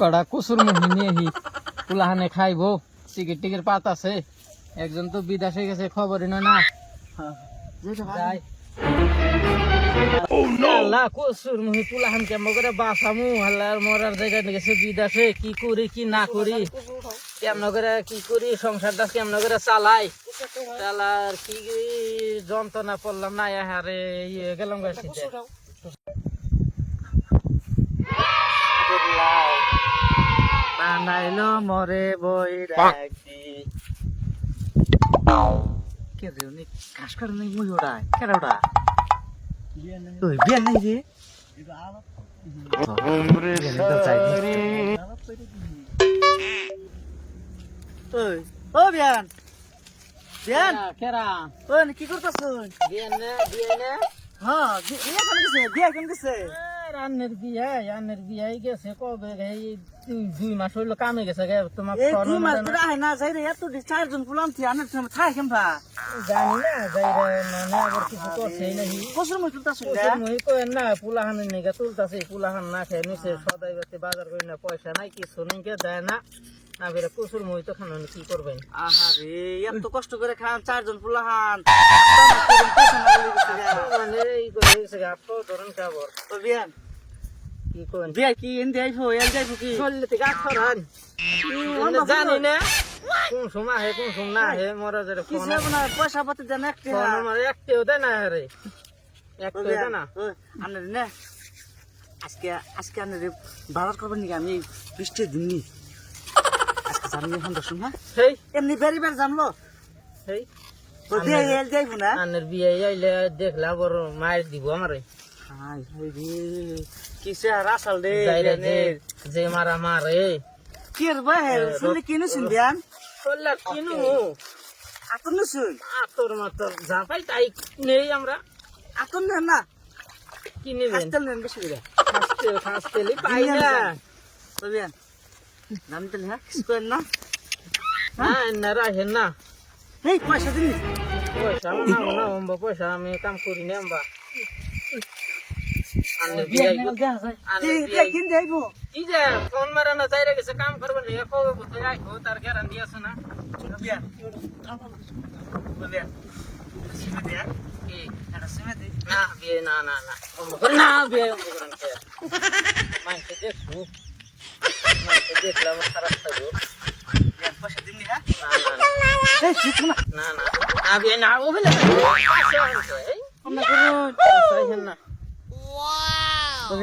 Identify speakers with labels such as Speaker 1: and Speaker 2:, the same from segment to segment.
Speaker 1: কড়া কুসুর মুহি নিয়ে হি পুলাহানে খাইবো। টিকিট টিকিট পাত আছে। একজন তো বিদেশে গেছে খবরই না। যাই। আল্লাহ কুসুর মুহি পুলাহান কেমন করে বাসামু হাল্লার মরার জায়গা গেছে বিদেশে কি করি কি না করি? কেমন করে কি করি? সংসারটা কেমন করে চালাই? চালার কি যন্ত্রণা পড়লাম না? হারে ইয়ে গেলাম বানাইলো মরে বই রাখি কে রে উনি কাজ করে নাই মুই ওটা কেন ওটা তুই বিয়ে নাই
Speaker 2: ওই ও বিয়ান বিয়ান।
Speaker 1: কেরা
Speaker 2: ওই কি করতেছ?
Speaker 1: বিয়ে নে নে।
Speaker 2: হ্যাঁ বিয়া কেন দিছে?
Speaker 1: রান্নের বিয়ে রান্নের বিয়ে গেছে কবে? এই দুই- মাস হইল কামে গেছে গে তোমার
Speaker 2: এই দুই মাস। ধরে আহে না যাই রে এত চারজন পুলাম তুই আনে তুমি থাই কেমবা?
Speaker 1: জানি না যাই রে মানে আবার কিছু করছে নাকি
Speaker 2: কসুর মই তুলতাছ
Speaker 1: মই কই না পুলাহানের নিগে তুলতাছে পুলাহান না খেয়ে নিছে সদাই বাতে বাজার করি না পয়সা নাই কিছু নাই দেয় না। না বেরে কুসুর মই তো খানো কি করবেন?
Speaker 2: আহারে এত কষ্ট করে খান চারজন পুলাহান।
Speaker 1: মানে এই করে গেছে গা, তো ধরেন কাবর।
Speaker 2: ও বিয়ান
Speaker 1: কি করেন
Speaker 2: বিয়া কি? এনদি আইফো এল যাইফো কি
Speaker 1: চললে থেকে আখরান জানি না। কোন সময় হে কোন সময় না হে মরা যারে ফোন
Speaker 2: যাব না পয়সা পাতি দেন একটা
Speaker 1: ফোন আমার একটিও দেয় না রে। একটিও দেয় না।
Speaker 2: আনে নে। আজকে আজকে আনে রে বাজার করবেন নাকি? আমি বৃষ্টির দিন নি। আজকে জানি এখন হ্যাঁ?
Speaker 1: সেই
Speaker 2: এমনি বেরি বের জানলো ও বিয়ে
Speaker 1: আইলে দেখলে আবার মায়ের দিব আমারে।
Speaker 2: হাই হাই রে।
Speaker 1: যাইরে যে মারা মারে
Speaker 2: কি রে ভাই শুনলে কি নুসুন বিয়ান
Speaker 1: চললে কিনু।
Speaker 2: আতন নুসুন
Speaker 1: আতর মাতর যা পাই তাই নেই আমরা।
Speaker 2: আতন নেন না।
Speaker 1: কিনে দেন
Speaker 2: হাসতেল নেন বেশি করে।
Speaker 1: পাই না।
Speaker 2: তো হ্যাঁ? কিছু করেন না?
Speaker 1: হ্যাঁ না রাখেন না।
Speaker 2: এই পয়সা দিন।
Speaker 1: পয়সা আমার না পয়সা আমি কাম করি না অম্বা আনের বিয়ে আইবো। আনের বিয়ে আইবো।
Speaker 2: কিন যাইবো
Speaker 1: কি যে ফোন মারা না চাইরে গেছে কাম করবে না একো কোথায় আইবো তার গ্যারান্টি আছে না
Speaker 2: বিয়ান বিয়ান সিমে দিয়া
Speaker 1: কি
Speaker 2: এটা সিমে দি
Speaker 1: না বিয়ে না না না অম্বা করে না বিয়ে অম্বা করে না মাইকে দেখব মাইকে দেখলে আমার খারাপ থাকব
Speaker 2: বিয়ান পয়সা দিন হ্যাঁ
Speaker 1: না না না
Speaker 2: এই ঠিক না
Speaker 1: না
Speaker 2: তো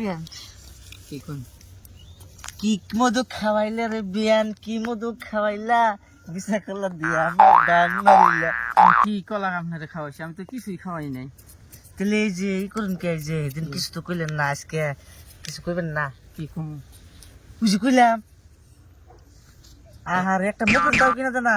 Speaker 2: বিয়ান
Speaker 1: কি কোন
Speaker 2: কি মধু খাওয়াইলে রে বিয়ান? কি মধু খাওয়াইলা? বিশা করলা দিয়া আমার ডান মারিলা?
Speaker 1: কি কলা আপনারে খাওয়াইছি? আমি তো কিছুই খাওয়াই নাই।
Speaker 2: তাহলে এই যে এই করুন কে যে দিন কিছু তো কইলেন না আজকে। কিছু কইবেন না।
Speaker 1: কি কম?
Speaker 2: বুঝি কইলাম। আহার একটা মুকুট দাও কিনা না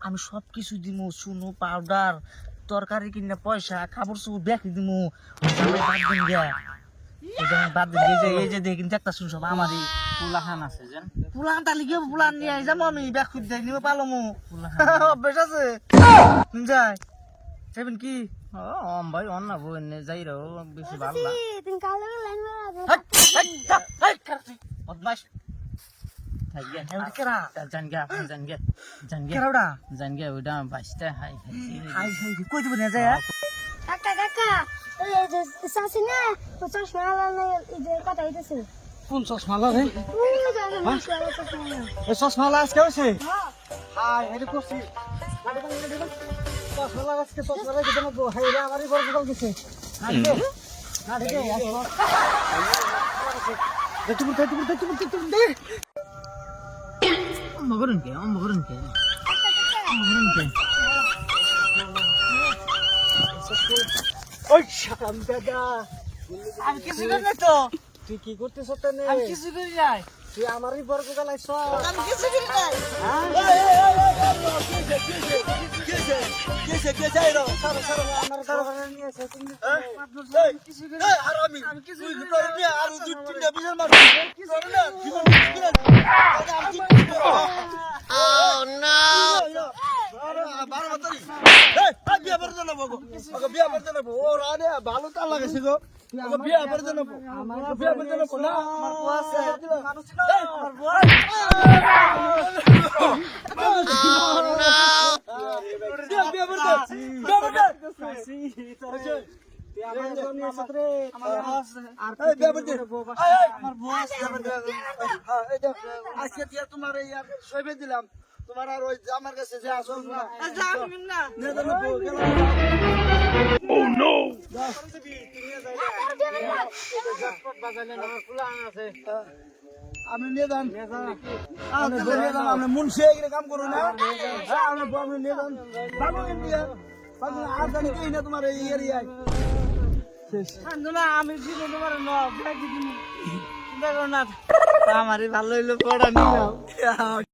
Speaker 2: আমি সব কিছু দিমু শুনো পাউডার তরকারি কিনে পয়সা খাবার সব দেখি দিমু। ওই জামাই বাদ দিন এই যে শুন সব আমারই।
Speaker 1: পুলাহান আছে
Speaker 2: তালি গিয়ে নিয়ে আই যাব আমি ব্যাগ খুঁজ দেয় নিবে পালমু। অভ্যেস আছে? যাই। যাবেন কি?
Speaker 1: ও অম ভাই অন্য বই যাই রো বেশি ভালো না।
Speaker 2: কোন চশমা লাগে
Speaker 3: ওই যে আমি চশমা আলাদা
Speaker 2: এই আজকে হয়েছে হাই হেরে করছি চশমা আজকে চশমা লাগে তোমার হাই আমারই বড় দোকান গেছে না রে না রে দেখতে দেখতে দেখতে দেখতে দেখ
Speaker 1: অম্বা করুন কে অম্বা করুন কে অম্বা করুন কে
Speaker 2: ওই শাম দাদা আমি কিছু করি না তো
Speaker 4: তুই কি করতেছ তেনে
Speaker 2: আমি কিছু করি নাই
Speaker 4: তুই আমারই বর্গ গালাইছ
Speaker 2: আমি কিছু করি নাই
Speaker 4: ভালো তার গো বিয়া করে বিয়া না
Speaker 2: আমার বউ আছে মানুষ না আমার বউ
Speaker 4: বিয়া বিয়া করে দেন বিয়া করে দেন আমার জন্য সাথে রে
Speaker 2: আমার বউ আছে
Speaker 4: আর বিয়া করে দেন
Speaker 2: আমার বউ আছে
Speaker 4: হ্যাঁ, এই যে, আজকে দিয়ে তোমার এই সইবে দিলাম। তোমার আর ওই আমার কাছে যে আসল না।
Speaker 2: যা আমি না।
Speaker 4: নিয়ে যাব, গেলাম।
Speaker 1: বাজালে আমার ফুলা আছে।
Speaker 4: আপনি নিয়ে যান। নিয়ে যান। আপনি মুন্সি কাম করুন না। হ্যাঁ, আপনি নিয়ে যান। আর জানি কি না তোমার এই এরিয়ায়।
Speaker 2: না আমি আমারই ভালো হইল পড়া নিলাম।